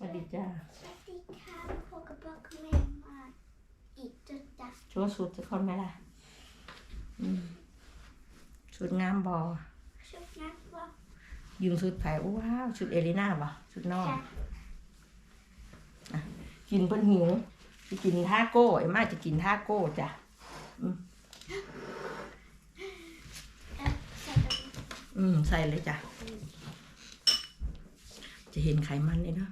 สวัสดีจ้าสวัสดีค่ะพบกับบอกแม่มาอีกจุดจักโชว์สุดจะคนไหมล่ะอืมชุดงามบอชุดนักว่ายืมชุดไผ่ว้าวชุดเอลิน่าบ่ชุดนอกจะกินเพิ่นหิวจะกินทาโก้ไอ้มาจะกินทาโก้จ้ะเอ่อใส่ตรงนี้อืมใส่เลยจ้ะจะเห็นไขมันเลยเนาะ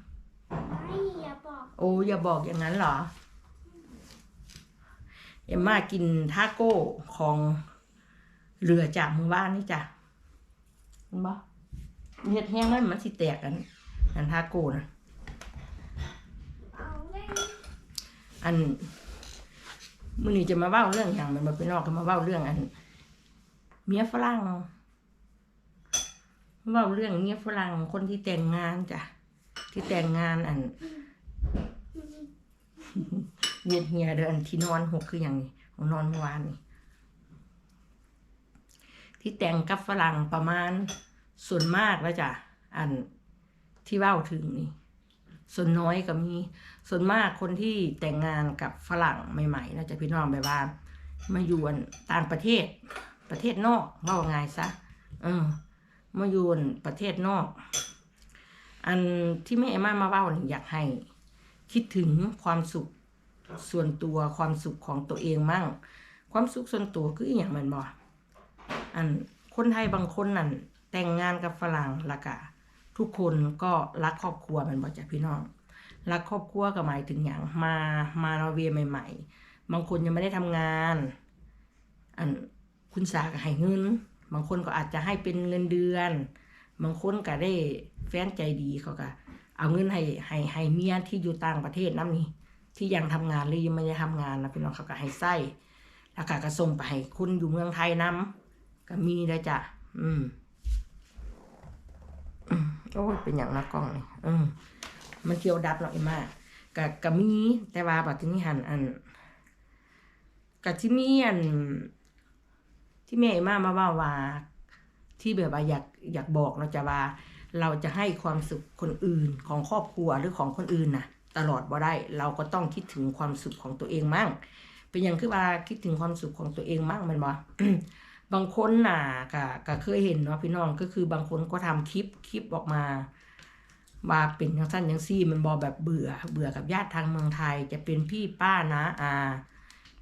ไม่อย่าบอกโอ้อย่าบอกอย่างนั้นเหรอเอ็มมากินทาโก้ของเรือจากหมู่บ้านนี่จ้ะเห็นบ่เฮ็ดแห้งแล้วมันสิแตกกันอันทาโก้นะเอาเลยอันมื้อนี้จะมาเว้าเรื่องหยังมันบ่ไปนอกก็มาเว้าเรื่องอัน เมียฝรั่งเว้าเรื่องเมียฝรั่งคนที่แต่งงานจ้ะ ที่แต่งงานอันเยียดเฮียเดินที่นอนหกคืออย่างนี้ของนอนเมื่อวานนี่ที่แต่งกับฝรั่งประมาณส่วนมากแล้วจ้ะอันที่เว้าถึงนี่ ส่วนน้อยก็มีส่วนมากคนที่แต่งงานกับฝรั่งใหม่ๆนะจ๊ะพี่น้องแบบว่า มาอยู่อันต่างประเทศ ประเทศนอกว่าไงซะเออมาอยู่อันประเทศนอก อันที่แม่เอมมามาเว้านี่อยากให้ คิดถึงความสุขส่วนตัวความสุขของตัวเองมั่ง ความสุขส่วนตัวคืออย่างมันบ่อันคนไทยบางคนนั่นแต่งงานกับฝรั่งละกะทุกคนก็รักครอบครัวมันบ่จ้ะพี่น้อง รักครอบครัวก็หมายถึงอย่างมามานอร์เวียใหม่ ๆ บางคนยังไม่ได้ทำงาน อันคุณสาก็ให้เงิน บางคนก็อาจจะให้เป็นเงินเดือน บางคนก็ได้แฟนใจดีเขาก็เอาเงินให้ให้ให้เมียที่อยู่ต่างประเทศน้ำนี่ที่ยังทำงานหรือยังไม่ได้ทำงานนะพี่น้องเขาก็ให้ไส้แล้วก็ก็ส่งไปให้คุณอยู่เมืองไทยนํก็มีได้จ้ะอืมอืมโอ้ยเป็นอย่างนักกล้องนี่อืมมันเกี่ยวดับเนาะไอ้มากก็ก็มีแต่ว่าบัดทีนี้หันอันก็ที่มีอันที่แม่ไอ้มามาว่าว่า ที่แบบว่าอยากอยากบอกเราจะว่า เราจะให้ความสุขคนอื่นของครอบครัวหรือของคนอื่นนะตลอดบ่ได้เราก็ต้องคิดถึงความสุขของตัวเองมั่ง เป็นอย่างคือว่าคิดถึงความสุขของตัวเองมั่งมันบ่บางคนน่ะก็ก็เคยเห็นเนาะพี่น้องก็คือบางคนก็ทำคลิปคลิปออกมาว่าเป็นอย่างสั้นย่างซี่มันบอแบบเบื่อ เบื่อกับญาติทางเมืองไทย จะเป็นพี่ป้านะอา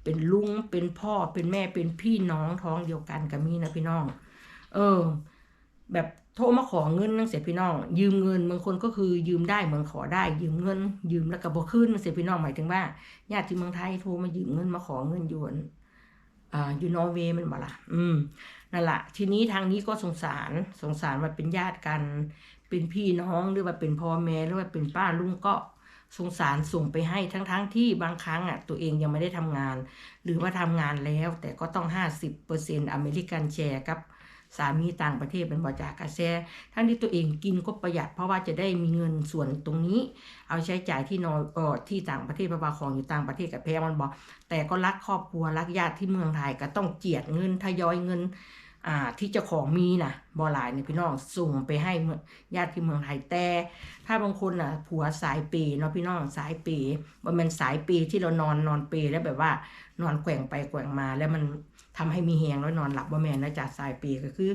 เป็นลุงเป็นพ่อเป็นแม่เป็นพี่น้องท้องเดียวกันก็มีนะพี่น้อง เออ แบบโทรมาขอเงินนั่งเสียพี่น้อง ยืมเงินบางคนก็คือยืมได้เหมือนขอได้ ยืมเงิน ยืมแล้วก็บ่คืนนั่นเสียพี่น้องหมายถึงว่าญาติที่เมืองไทยโทรมายืมเงินมาขอเงินอยู่อันอ่าอยู่นอร์เวย์มันบ่ละอืมนั่นแหละทีนี้ทางนี้ก็สงสารสงสารว่าเป็นญาติกัน เป็นพี่น้องหรือว่าเป็นพ่อแม่หรือว่าเป็นป้าลุงก็สงสารส่งไปให้ทั้งๆทที่บางครั้งอะตัวเองยังไม่ได้ทำงาน หรือว่าทำงานแล้วแต่ก็ต้องห้าสิบเปอร์เซ็นต์อเมริกันแชร์กับ สามีต่างประเทศเป็นบอจากกระแสทั้งที่ตัวเองกินก็ประหยัด เพราะว่าจะได้มีเงินส่วนตรงนี้ เอาใช้จ่ายที่นอนเออที่ต่างประเทศเพราะว่าของอยู่ต่างประเทศกับแพงมันบอกแต่ก็รักครอบครัวรักญาติที่เมืองไทยก็ต้องเจียดเงินทยอยเงินอ่าที่เจ้าของมีนะบอหลายเนี่ยพี่น้องส่งไปให้ญาติที่เมืองไทยแต่ถ้าบางคนอะผัวสายเปย์เนาะพี่น้องสายเปย์มันเป็นสายเปย์ที่เรานอนนอนเปย์แล้วแบบว่านอนแกว่งไปแกว่งมาแล้วมัน ทำให้มีแหงแล้วนอนหลับว่าแม่นนะจากสายเปย์ก็คือ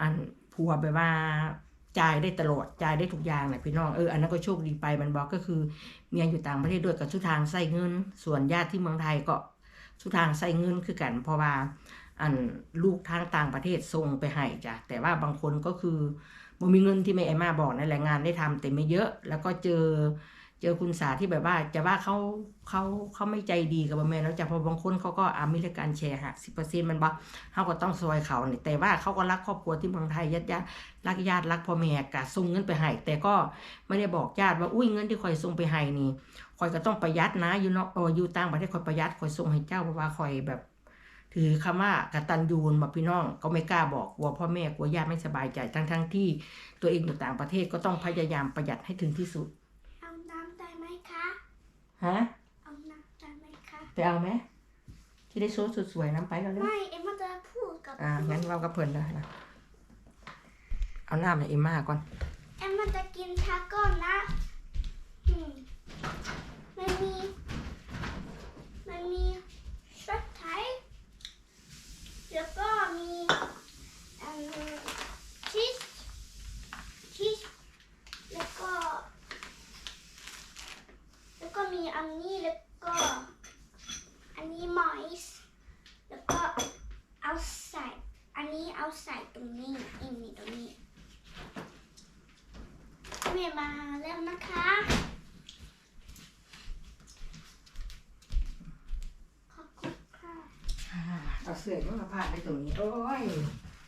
อันผัวแบบว่าจ่ายได้ตลอดจ่ายได้ทุกอย่างแหละพี่น้องเอออันนั้นก็โชคดีไปมันบอกก็คือเมียอยู่ต่างประเทศด้วยกับทุทางใส่เงิน ส่วนญาติที่เมืองไทยก็ทุทางใส่เงินคือกันเพราะว่าอันลูกทางต่างประเทศส่งไปให้จ้ะแต่ว่าบางคนก็คือบ่มีเงินที่แม่ไอมาบอกนั่นแหละงานได้ทำแต่ไม่เยอะ แล้วก็เจอ เจอคุณสาที่แบบว่าจะว่าเขาเขาเขาไม่ใจดีกับบแม่แล้วจ้ะพราะบางคนเขาก็อเมริกันแชร์หักสิบเปอร์เซ็นต์มันบ่เขาก็ต้องซอยเขาเนี่ยแต่ว่าเขาก็รักครอบครัวที่เมืองไทยญาติญาติรักญาติรักพ่อแม่กะส่งเงินไปให้แต่ก็ไม่ได้บอกญาติว่าอุ้ยเงินที่คอยส่งไปให้นี่คอยก็ต้องประหยัดนะอยู่เนาะอออยู่ต่างประเทศคอยประหยัดคอยส่งให้เจ้าเพราะว่าคอยแบบถือคำว่ากตัญญูนมาพี่น้องก็ไม่กล้าบอกกลัวพ่อแม่กลัวญาติไม่สบายใจทั้งทั้งที่ตัวเองอยู่ต่างประเทศก็ต้องพยายามประหยัดให้ถึงที่สุด ฮะเอาน้ำไปไหมคะไปเอาไหมที่ได้โชว์สวยๆน้ำไปกันเลยไม่เอ็มมาจะพูดกับอ่างั้นเราก็เพื่อนได้นะเอาหน้าให้เอ็มมาก่อนเอ็มมาจะกินชาก่อนนะมันมีมันมีช็อตไทยแล้วก็มี นนี้แล้วก็ อันนี้มอยส์แล้วก็เอาใส่อันนี้เอาใส่ตรงนี้อีกนี่ตรงนี้แม่มาแล้วนะคะขอบคุณค่ะอ่าเอาเสื้อก็มาพาดในตรงนี้ โอ้ย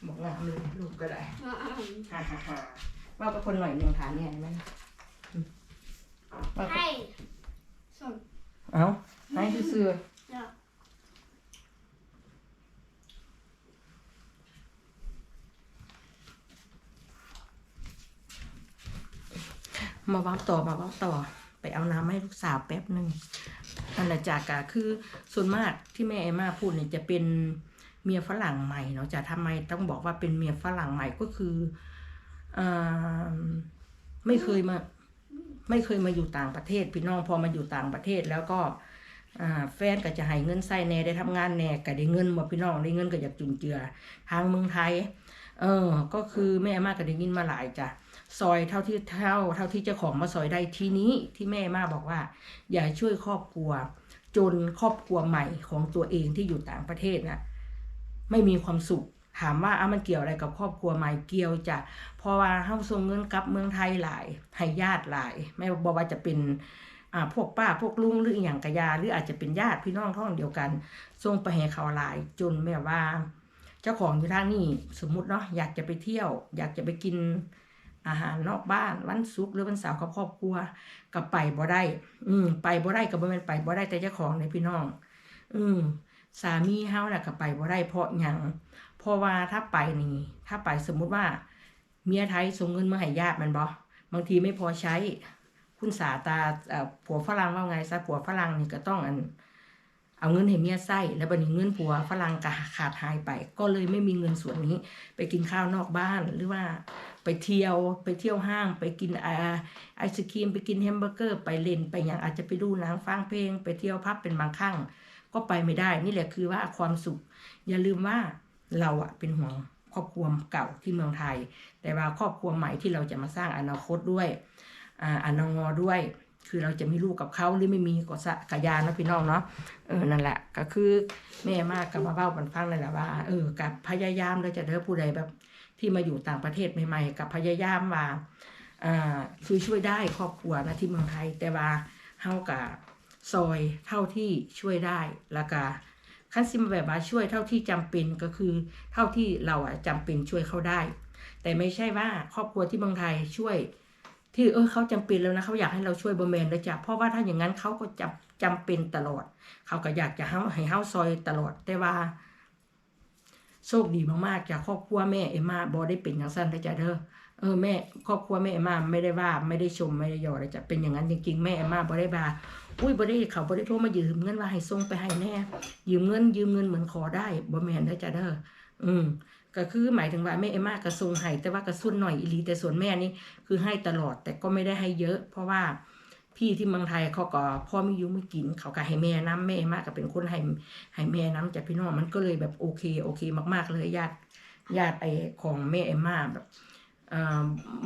บอกงามเลยลูกก็ได้ฮ่าฮ่าฮ่าว่าเป็นคนหน่อยหนึ่งฐานเนี่ยเห็นไหมอืมว่าเป็น ให้ส่ง เอ้าให้เสื้อเดี๋ยวมาเว้าต่อมาเว้าต่อ ไปเอาน้ำให้ลูกสาวแป๊บหนึ่งนั่นแหละจากกะคือส่วนมากที่แม่เอมมาพูดเนี่ยจะเป็นเมียฝรั่งใหม่เนาะจะทำไมต้องบอกว่าเป็นเมียฝรั่งใหม่ก็คืออ่าไม่เคยมา ไม่เคยมาอยู่ต่างประเทศ พี่น้องพอมาอยู่ต่างประเทศแล้วก็แฟนก็จะให้เงินใส่แน่ได้ทำงานแน่ก็ได้เงินบ่พี่น้องได้เงินก็อยากจุนเจือ ทางเมืองไทย เออ ก็คือแม่มากก็ได้ยินมาหลายจ้ะซอยเท่าที่เท่าเท่าที่เจ้าของมาซอยได้ทีนี้ที่แม่มาบอกว่า อย่าช่วยครอบครัว จนครอบครัวใหม่ของตัวเองที่อยู่ต่างประเทศน่ะไม่มีความสุข ถามว่าอ้ามันเกี่ยวอะไรกับครอบครัวใหม่เกี่ยวจะพราะว่าเฮาส่งเงินกลับเมืองไทยหลายให้ญาติหลาย ไม่บอกว่าจะเป็นอ่าพวกป้าพวกลุงหรืออย่างกะยาหรืออาจจะเป็นญาติพี่น้องท้องเดียวกันส่งไปให้เขาหลายจนแม่ว่า เจ้าของอยู่ทางนี้สมมุติเนาะอยากจะไปเที่ยว อยากจะไปกินอาหารนอกบ้านวันศุกร์หรือวันเสาร์กับครอบครัวก็ไปบ่ได้ อืมไปบ่ได้ก็บ่แม่นไปบ่ได้แต่เจ้าของในพี่น้อง อืมสามีเฮาน่ะก็ไปบ่ได้เพราะหยัง พราะว่าถ้าไปนี่ถ้าไปสมมุติว่า เมียไทยส่งเงินมาให้ญาติมันบ่บางทีไม่พอใช้ คุณสาตาผัวฝรั่งว่าไงซะผัวฝรั่งนี่ก็ต้องอันเอาเงินให้เมียใส่แล้วบัดนี้เงินผัวฝรั่งก็ขาดหายไป ก็เลยไม่มีเงินส่วนนี้ ไปกินข้าวนอกบ้านหรือว่าไปเที่ยวไปเที่ยวห้าง ไปกินไอไอศครีมไปกินแฮมเบอร์เกอร์ ไปเล่นไปอย่างอาจจะไปดูหนังฟังเพลง ไปเที่ยวพับเป็นบางครั้งก็ไปไม่ได้ นี่แหละคือว่าความสุข อย่าลืมว่า เราอะเป็นห่วงครอบครัวเก่าที่เมืองไทย แต่ว่าครอบครัวใหม่ที่เราจะมาสร้างอนาคตด้วยอ่าอนงอด้วย คือเราจะมีลูกกับเขาหรือไม่มีก็สะกะยานะพี่น้องเนาะเออนั่นแหละก็คือแม่มากกับมาเบ้าบันฟังนั่นแหละว่าเออกับพยายามเราจะเด้อผู้ใดแบบ ที่มาอยู่ต่างประเทศใหม่ๆกับพยายามว่าอ่าคือช่วยได้ครอบครัวนะที่เมืองไทย แต่ว่าเฮากับซอยเท่าที่ช่วยได้แล้วก็ ขั้นซิมาแบบว่าช่วยเท่าที่จำเป็นก็คือ เท่าที่เราอะจำเป็นช่วยเขาได้ แต่ไม่ใช่ว่าครอบครัวที่เมืองไทยช่วย ที่เออเขาจำเป็นแล้วนะเขาอยากให้เราช่วยบอแมนเลยจ้ะเพราะว่าถ้าอย่างนั้นเขาก็จำจำเป็นตลอด เขาก็อยากจะให้ให้เฮาซอยตลอดแต่ว่า โชคดีมากๆจากครอบครัวแม่เอ็มมาบอได้เป็นอย่างสั้นเลยจ้ะเด้อเออแม่ครอบครัวแม่เอ็มมาไม่ได้ว่าไม่ได้ชมไม่ได้ยอเลยจ้ะเป็นอย่างนั้นจริงๆแม่เอ็มมาบอได้บา อุ้ยบอได้เขาบอได้โทรมายืมเงินว่าให้ส่งไปให้แน่ ยืมเงินยืมเงินเหมือนขอได้บอแมนได้จ้ะเด้ออืมก็คือหมายถึงว่าแม่เอมมากระทรงให้แต่ว่ากระสุนหน่อยอีลีแต่ส่วนแม่นี่คือให้ตลอดแต่ก็ไม่ได้ให้เยอะ เพราะว่าพี่ที่เมืองไทยเขาก็พ่อไม่อยุ่ไม่กิน เขาก็ให้แม่น้ำแม่มากก็เป็นคนให้ให้แม่น้ำจากพี่น้องมันก็เลยแบบโอเคโอเค มาก ๆ เลยญาติญาติไอของแม่เอมมาแบบ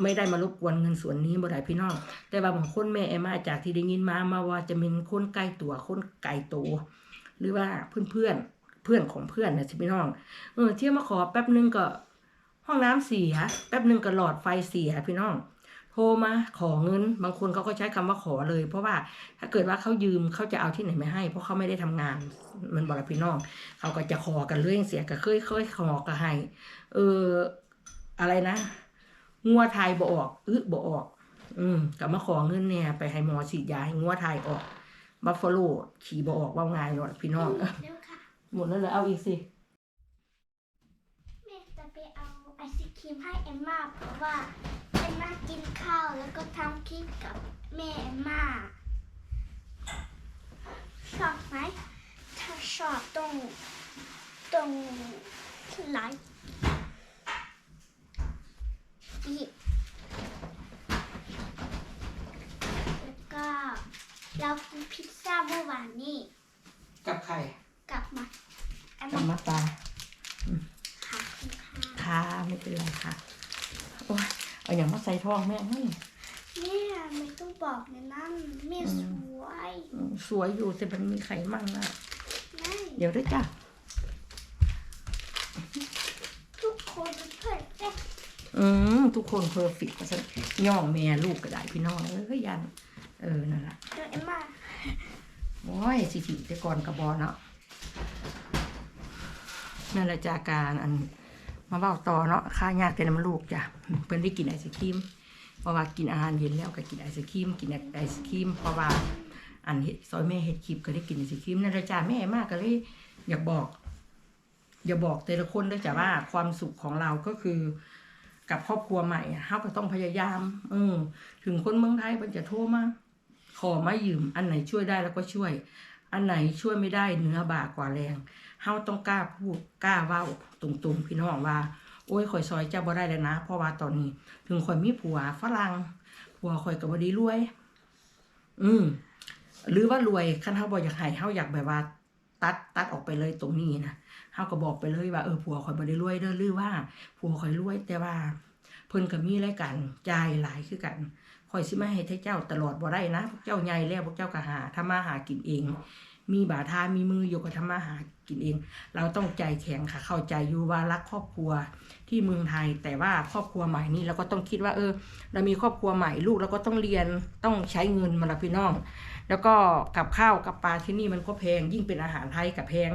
ไม่ได้มารบกวนเงินส่วนนี้บ่ได้พี่น้อง แต่ว่าบางคนแม่เอมมาจากที่ได้ยินมามาว่าจะเป็นคนใกล้ตัวคนไกลตัวหรือว่าเพื่อนเพื่อนเพื่อนของเพื่อนนะสิพี่น้องเออเที่ยวมาขอแป๊บนึงก็ ห้องน้ำเสียแป๊บนึงก็หลอดไฟเสียพี่น้องโทรมาขอเงิน บางคนเขาก็ใช้คำว่าขอเลย เพราะว่าถ้าเกิดว่าเขายืมเขาจะเอาที่ไหนไม่ให้ เพราะเขาไม่ได้ทำงานมันบอกพี่น้องเขาก็จะขอกันเรื่อยเสียก็เคยเคยขอก็ให้เอออะไรนะ งัวไทยบ่ออกอึบ่ออก อืมก็มาขอเงินเนี่ยไปให้หมอฉีดยาให้งัวไทยออกบัฟฟาโลขี่บ่ออกว่าง่ายหน่อยพี่น้องเร็วค่ะหมดแล้วเหรอเอาอีกสิแม่จะไปเอาไอศครีมให้เอมมาเพราะว่าเอมมากินข้าวแล้วก็ทำคลิปกับแม่เอมมาชอบไหมถ้าชอบตรงตรงไลค์อีก แล้วก็เรากินพิซซ่าเมื่อวานนี้กับใครกลับมาเอมกับมามาตาค่ะคุณค่ะค่ะไม่เป็นไรค่ะโอ้ยเอาอย่างมาใส่ท้องแม่เฮ้ยแม่ไม่ต้องบบอกในนั้นแม่สวย อืมสวยอยู่แต่มันมีไขมันนะแม่ เดี๋ยวด้วยจ้ะ ทุกคนเป็นเพื่อนเอ๊ะ อืมทุกคนเพอร์เฟกต์ซะย่องแม่ลูกก็ได้พี่น้องเอ้ยยัน เออนั่นแหละเดี๋ยวเอ็มมาโอ้ยสิถิแต่ก่อนกระบอเนาะนั่นแหละจากการอันมาเบ้าต่อเนาะค่ายากแต่น้ำลูกจ้ะเพิ่นได้กินไอศครีมเพราะว่ากินอาหารเย็นแล้วก็กินไอศครีมกินไอศครีมเพราะว่าอันเฮ็ดซอยแม่เฮ็ดคลิปก็ได้กินไอศครีมนั่นแหละจ้าแม่มากก็เลยอยากบอก อย่าบอกแต่ละคนด้วยจ้ะว่าความสุขของเราก็คือ กับครอบครัวใหม่เฮาก็ต้องพยายาม เออ ถึงคนเมืองไทยมันจะโทรมาขอมายืม อันไหนช่วยได้แล้วก็ช่วย อันไหนช่วยไม่ได้เนื้อบากว่าแรงเฮาต้องกล้าพูดกล้าเว้าตรงๆพี่น้องว่า โอ้ยข่อยซอยเจ้าบ่ได้แล้วนะ เพราะว่าตอนนี้ ถึงข่อยมีผัวฝรั่งผัวข่อยก็บ่ได้รวย อืมหรือว่ารวยคันเฮาบ่อยากให้เฮาอยากแบบว่า ตัดตัดออกไปเลยตรงนี้นะ เฮาก็บอกไปเลยว่าเออผัวข่อยบ่ได้รวยเด้อหรือว่าผัวข่อยรวยแต่ว่า เพิ่นก็มีรายการจ่ายหลายคือกันข่อยสิมาให้เจ้าตลอดบ่ได้นะพวกเจ้าใหญ่แล้วพวกเจ้าก็หาทำมาหากินเอง มีบาทามีมืออยู่ก็ทำมาหากินเอง เราต้องใจแข็งค่ะเข้าใจอยู่ว่ารักครอบครัวที่เมืองไทย แต่ว่าครอบครัวใหม่นี่เราก็ต้องคิดว่า เออ เรามีครอบครัวใหม่ลูกเราก็ต้องเรียนต้องใช้เงินมาละพี่น้อง แล้วก็กับข้าวกับปลาที่นี่มันก็แพง ยิ่งเป็นอาหารไทยกับแพง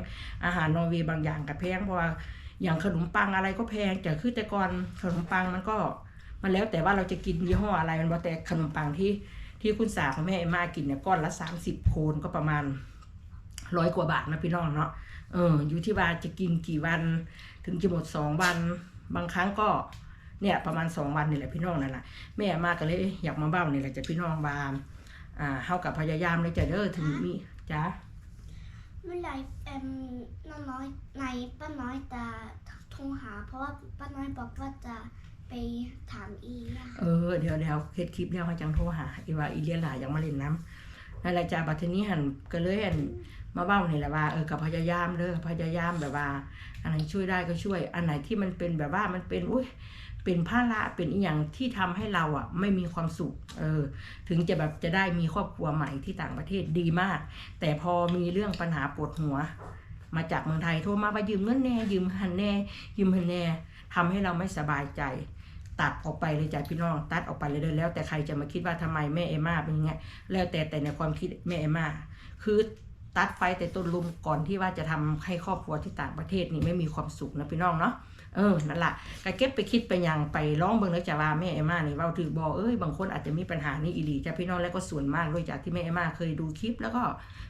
อาหารนอร์เวย์บางอย่างกับแพงเพราะว่าอย่างขนมปังอะไรก็แพงแต่คือแต่ก่อนขนมปังมันก็มันแล้วแต่ว่าเราจะกินยี่ห้ออะไรมันบ่แต่ขนมปังที่ที่คุณสาของแม่เอ็มมากินเนี่ยก้อนละสามสิบโคนก็ประมาณร้อยกว่าบาทนะพี่น้องเนาะเอออยู่ที่ว่าจะกินกี่วัน ถึงจะหมดสองวัน บางครั้งก็เนี่ยประมาณสองวันนี่แหละพี่น้องนั่นแหละแม่มาก็เลยอยากมาเบ้านี่แหละจะพี่น้องบาม อ่าเฮากับพยายามเลยจะเด้อถึงมีจ้าเมื่อไหรเอ็มน้องน้อยในป้าน้อยจะโทรหา เพราะว่าป้าน้อยบอกว่าจะไปถามอีอะเออเดี๋ยวเดี๋ยวเฮ็ดคลิปแล้วเขาจังโทรหาอีว่าอีเลียนหลายยังมาเล่นน้ำนั่นแหละจ้าบัดทีนี้หันก็เลยหันมาเบ้านี่แหละว่าเออกับพยายามเด้อพยายามแบบว่า อันไหนช่วยได้ก็ช่วย อันไหนที่มันเป็นแบบว่ามันเป็นอุ้ย เป็นภาระเป็นอีหยังที่ทำให้เราอะไม่มีความสุขเออถึงจะแบบจะได้มีครอบครัวใหม่ที่ต่างประเทศดีมาก แต่พอมีเรื่องปัญหาปวดหัว มาจากเมืองไทยโทรมาว่ายืมเงินแน่ยืมหันแน่ยืมหันแน่ทำให้เราไม่สบายใจ ตัดออกไปเลยจ้ะพี่น้องตัดออกไปเลยเด้อแล้ว แต่ใครจะมาคิดว่าทำไมแม่เอมมาเป็นอย่างเงี้ยแล้วแต่แต่ในความคิดแม่เอมมาคือตัดไฟแต่ต้นลุมก่อนที่ว่าจะทำให้ครอบครัวที่ต่างประเทศนี่ไม่มีความสุขนะพี่น้องเนาะ เออนั่นแหละก็เก็บไปคิดไปยังไปร้องเบิ่งแล้วจะว่าแม่เอมมานี่เว่าถือบอกเอ้ยบางคนอาจจะมีปัญหานี่อีหลีจ้ะพี่น้องแล้วก็ส่วนมากด้วยจากที่แม่เอมมาเคยดูคลิปแล้วก็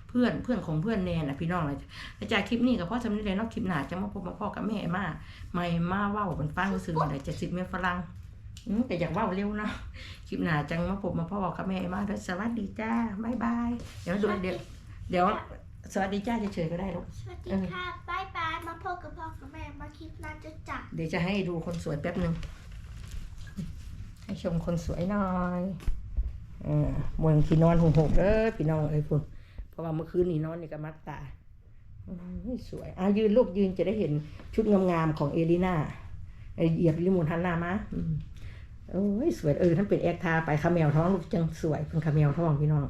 เพื่อนเพื่อนของเพื่อนแนนนะพี่น้องเลยแล้วจากคลิปนี้ก็เพราะจำนี้เลยนาะคลิปหนาจะมาพบมาพ่อกับแม่เอมมาไม่มาเว่าเป็นฟังซื้อมาได้เจ็ดสิบเมตรฝรั่งอืมแต่อยากว่าเร็วเนาะคลิปหนาจังมาพบมาพ่อกับแม่มาด้วยสวัสดีจ้าบ๊ายบายเดี๋ยวดูเดี๋ยวเดี๋ยว สวัสดีจ้าเฉยๆก็ได้ลูก สวัสดีค่ะบายบายมาพบกับพ่อกับแม่มาคลิปหน้าจะจัดเดี๋ยวจะให้ดูคนสวยแป๊บหนึ่ง ให้ชมคนสวยหน่อยเออมวนที่นอนหงหกเด้อพี่น้องเอ้ยพุ่นเพราะว่าเมื่อคืนนี่นอนนี่ก็มัดตาอืมสวยอะยืนลูกยืนจะได้เห็นชุดงามๆของเอลิน่าไอเหยียบลิมูนทันหน้ามาอืมโอ้ยสวยเออท่านเป็นแอคทาไปคาเมลท้องลูกจังสวยเป็นคาเมลท้องพี่น้อง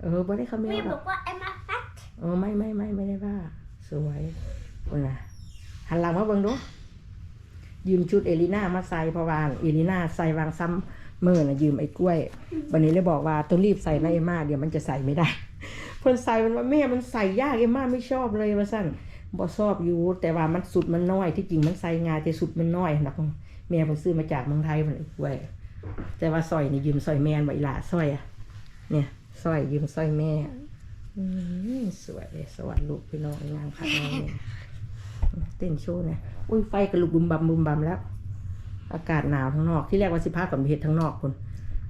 เออบ่ได้คาเมแม่ลหรบออกกว่าเอ็มมาแฟต เออไม่ไม่ไม่ไม่ได้ว่า สวยคนน่ะหันหลังมาเบิ่งดูยืมชุดเอลิน่ามาใส่พราะว่าเอลิน่าใส่วางซ้ำเมื่อน่ะยืมไอ้กล้วย วันนี้เลยบอกว่าต้องรีบใส่นะเอมาเดี๋ยวมันจะใส่ไม่ได้เพิ่นใส่มันว่าแม่มันใส่ยากเอมาไม่ชอบเลยว่าสั่นบ่ชอบอยู่ แต่ว่ามันสุดมันน้อยที่จริงมันใส่งายแต่สุดมันน้อยนะแม่เพิ่นซื้อมาจากเมืองไทยเพิ่นไอ้กล้วย แต่ว่าสร้อยนี่ยืมสร้อยแม่นไว้ล่ะสร้อยอะเนี่ยสร้อยยืมสร้อยแม่ สวยเลยสวัสดีลูกพี่น้องงามค่ะเนี่ยเต้นโชว์นี่ยอุ้ยไฟกระลุกบุมบัมบุมบัมแล้ว อากาศหนาวทั้งนอก ที่แรกว่าสิพากับเฮ็ดทั้งนอกคน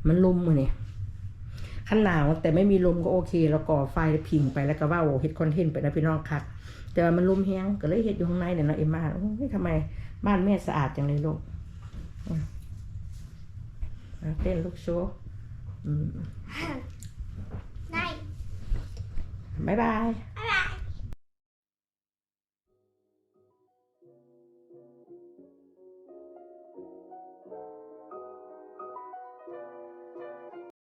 มันลมมือเนี่ยขันหนาวแต่ไม่มีลมก็โอเคแล้วก่อไฟพิงไปแล้วก็ว่าโอ้เฮ็ดคอนเทนต์ไปนะพี่น้องค่ะแต่ว่ามันลมแห้งก็เลยเฮ็ดอยู่ข้างในเนี่ยเนาะเอ็มมาโอ้ยทำไมบ้านแม่สะอาดจังเลยลูกเต้นลูกโชว์ บ๊ายบาย